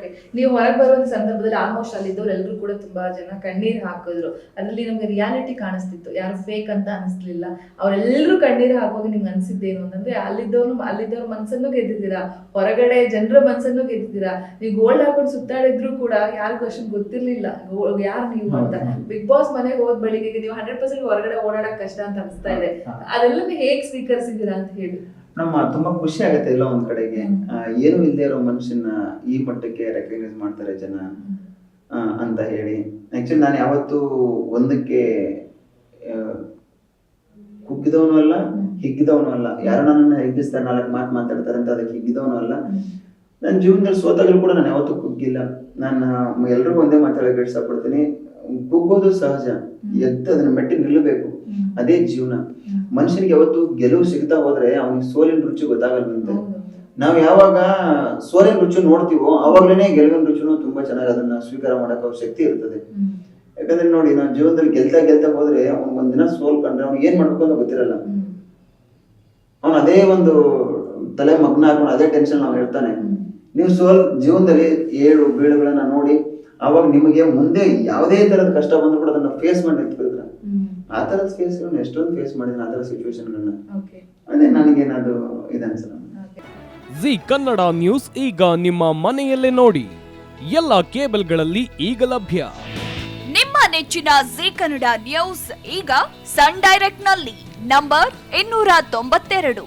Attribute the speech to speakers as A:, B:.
A: Okay ನೀವು ಹೊರಗೆ ಬರುವಂತ ಸಂದರ್ಭದಲ್ಲಿ ಆಲ್ಮೋಸ್ಟ್ ಅಲ್ಲಿದ್ದವ್ರು ಎಲ್ಲರೂ ಕೂಡ ತುಂಬಾ ಜನ ಕಣ್ಣೀರು ಹಾಕಿದ್ರು. ಅದ್ರಲ್ಲಿ ನಮ್ಗೆ ರಿಯಾಲಿಟಿ ಕಾಣಿಸ್ತಿತ್ತು. ಯಾರು ಫೇಕ್ ಅಂತ ಅನಿಸ್ಲಿಲ್ಲ. ಅವರೆಲ್ಲರೂ ಕಣ್ಣೀರು ಹಾಕುವಾಗ ನಿಮ್ಗೆ ಅನ್ಸಿದ್ದೇನು ಅಂತಂದ್ರೆ ಅಲ್ಲಿದ್ದವ್ರು ಅಲ್ಲಿದ್ದವ್ರ ಮನ್ಸನ್ನು ಗೆದ್ದಿದ್ದೀರಾ? ಹೊರಗಡೆ ಜನರ ಮನ್ಸನ್ನು ಗೆದ್ದಿದ್ದೀರಾ? ನೀವು ಗೋಲ್ಡ್ ಹಾಕೊಂಡು ಸುತ್ತಾಡಿದ್ರು ಕೂಡ ಯಾರಿಗೂ ಅಷ್ಟೊಂದು ಗೊತ್ತಿರ್ಲಿಲ್ಲ. ಯಾರು ನೀವು ಅಂತ. ಬಿಗ್ ಬಾಸ್ ಮನೆಗೆ ಹೋದ್ ಬಳಿಗೆ ನೀವು ಹಂಡ್ರೆಡ್ ಪರ್ಸೆಂಟ್ ಹೊರಗಡೆ ಓಡಾಡಕ್ ಕಷ್ಟ ಅಂತ ಅನಿಸ್ತಾ ಇದೆ. ಅದೆಲ್ಲ ಹೇಗ್ ಸ್ವೀಕರಿಸಿದ್ದೀರಾ ಅಂತ ಹೇಳಿ.
B: ನಮ್ಮ ತುಂಬಾ ಖುಷಿ ಆಗುತ್ತೆ ಎಲ್ಲ ಒಂದ್ ಕಡೆಗೆ. ಏನು ಇಲ್ಲದೆ ಇರೋ ಮನುಷ್ಯನ ಈ ಮಟ್ಟಕ್ಕೆ ರೆಕಗ್ನೈಸ್ ಮಾಡ್ತಾರೆ ಜನ ಅಂತ ಹೇಳಿ. ಆಕ್ಚುಲಿ ನಾನು ಯಾವತ್ತೂ ಒಂದಕ್ಕೆ ಕುಗ್ಗಿದವನು ಅಲ್ಲ. ಹಿಗ್ಗಿದವನು ಅಲ್ಲ. ಯಾರು ನನ್ನ ಹಿಗ್ಗಿಸ್ತಾರೆ, ನಾಲ್ಕು ಮಾತು ಮಾತಾಡ್ತಾರೆ ಅಂತ ಅದಕ್ಕೆ ಹಿಗ್ಗಿದವನು ಅಲ್ಲ. ನನ್ನ ಜೀವನದಲ್ಲಿ ಸೋತಾಗಲೂ ಕೂಡ ನಾನು ಯಾವತ್ತೂ ಕುಗ್ಗಿಲ್ಲ. ನಾನು ಎಲ್ರಿಗೂ ಒಂದೇ ಮಾತಾಡೋಕೆ ಇಷ್ಟಪಡ್ತೀನಿ ಕುಗ್ಗೋದು ಸಹಜ. ಎದ್ದು ಅದನ್ನ ಮೆಟ್ಟಿ ನಿಲ್ಲಬೇಕು. ಅದೇ ಜೀವನ. ಮನುಷ್ಯನಿಗೆ ಯಾವತ್ತು ಗೆಲುವು ಸಿಗ್ತಾ ಹೋದ್ರೆ ಅವನಿಗೆ ಸೋಲಿನ ರುಚಿ ಗೊತ್ತಾಗಲ್ಲಂತೆ ನಾವು ಯಾವಾಗ ಸೋಲಿನ ರುಚಿ ನೋಡ್ತೀವೋ ಅವಾಗ್ಲೇನೆ ಗೆಲುವಿನ ರುಚಿನೂ ತುಂಬಾ ಚೆನ್ನಾಗಿ ಅದನ್ನ ಸ್ವೀಕಾರ ಮಾಡಕ್ ಅವ್ರ ಶಕ್ತಿ ಇರ್ತದೆ. ಯಾಕಂದ್ರೆ ನೋಡಿ ನಾವು ಜೀವನದಲ್ಲಿ ಗೆಲ್ತಾ ಗೆಲ್ತಾ ಹೋದ್ರೆ ಅವ್ನ್ ಒಂದಿನ ಸೋಲ್ ಕಂಡ್ರೆ ಅವ್ನಿಗೆ ಏನ್ ಮಾಡ್ಬೇಕು ಅಂತ ಗೊತ್ತಿರಲ್ಲ. ಅವ್ನು ಅದೇ ಒಂದು ತಲೆ ಮಗ್ನ ಹಾಕೊಂಡು ಅದೇ ಟೆನ್ಷನ್ ನಾವು ಹೇಳ್ತಾನೆ. ನೀವು ಸೋಲ್ ಜೀವನದಲ್ಲಿ ಏಳು ಬೀಳುಗಳನ್ನ ನೋಡಿ ಅವಾಗ ನಿಮಗೆ ಮುಂದೆ ಯಾವುದೇ ತರದ ಕಷ್ಟ ಬಂದ್ರು ಕೂಡ ಅದನ್ನ ಫೇಸ್ ಮಾಡಿ ನಿಂತ್ಕೊಳ್ತಾರೆ. ಆ ತರದ ಫೇಸ್ ಎಷ್ಟೊಂದು ಫೇಸ್ ಮಾಡಿದ್ರೆ ಆ ಥರದ ಸಿಚುವೇಶನ್ಗಳನ್ನ
A: ಓಕೆ.
B: ಅದೇ ನನಗೇನದು ಇದನ್ಸಲ್ಲ ಅನ್ಸಲ್ಲ.
C: ಜಿ ಕನ್ನಡ ನ್ಯೂಸ್ ಈಗ ನಿಮ್ಮ ಮನೆಯಲ್ಲೇ ನೋಡಿ. ಎಲ್ಲ ಕೇಬಲ್ಗಳಲ್ಲಿ ಈಗ ಲಭ್ಯ.
D: ನಿಮ್ಮ ನೆಚ್ಚಿನ ಜಿ ಕನ್ನಡ ನ್ಯೂಸ್ ಈಗ ಸನ್ ಡೈರೆಕ್ಟ್ನಲ್ಲಿ ನಂಬರ್ ಇನ್ನೂರ ತೊಂಬತ್ತೆರಡು.